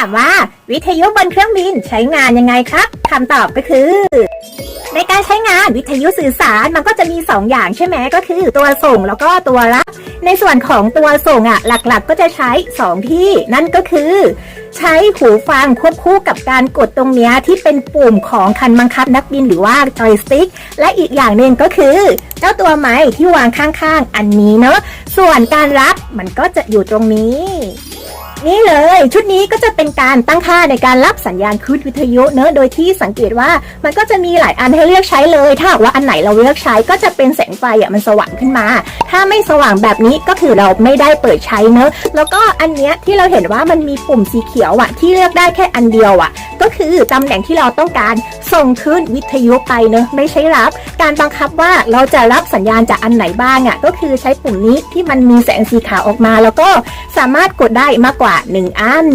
ามว่าวิทยุบนเครื่องบินใช้งานยังไงครับคำตอบก็คือ ในการใช้งานวิทยุสื่อสารมันก็จะมี 2 อย่างใช่ไหมก็คือ ตัวส่งแล้วก็ตัวรับ ในส่วนของตัวส่งอะ หลักๆ ก็จะใช้ 2 ที่ นั่นก็คือ ใช้หูฟังควบคู่กับการกดตรงเนี้ยที่เป็นปุ่มของคันบังคับนักบินหรือว่าจอยสติ๊กและอีกอย่างหนึ่งก็คือ เจ้าตัวไม้ที่วางข้างๆ อันนี้เนอะส่วนการรับมันก็จะอยู่ตรงนี้ นี่เลย ชุดนี้ก็จะเป็นการตั้งค่าในการรับสัญญาณคลื่นวิทยุเนอะโดยที่สังเกตว่ามันก็จะมีหลายอันให้เลือกใช้เลย ถ้าหากว่าอันไหนเราเลือกใช้ก็จะเป็นแสงไฟอะมันสว่างขึ้นมา ถ้าไม่สว่างแบบนี้ก็คือเราไม่ได้เปิดใช้เนอะแล้วก็อันเนี้ยที่เราเห็นว่ามันมีปุ่มสีเขียวอะที่เลือกได้แค่อันเดียวอะ ก็คือตำแหน่งที่เราต้องการส่งขึ้นวิทยุไปเนอะไม่ใช่รับ การบังคับว่าเราจะรับสัญญาณจากอันไหนบ้างอะก็คือใช้ปุ่มนี้ที่มันมีแสงสีขาวออกมา แล้วก็สามารถกดได้มากกว่า 1 อัน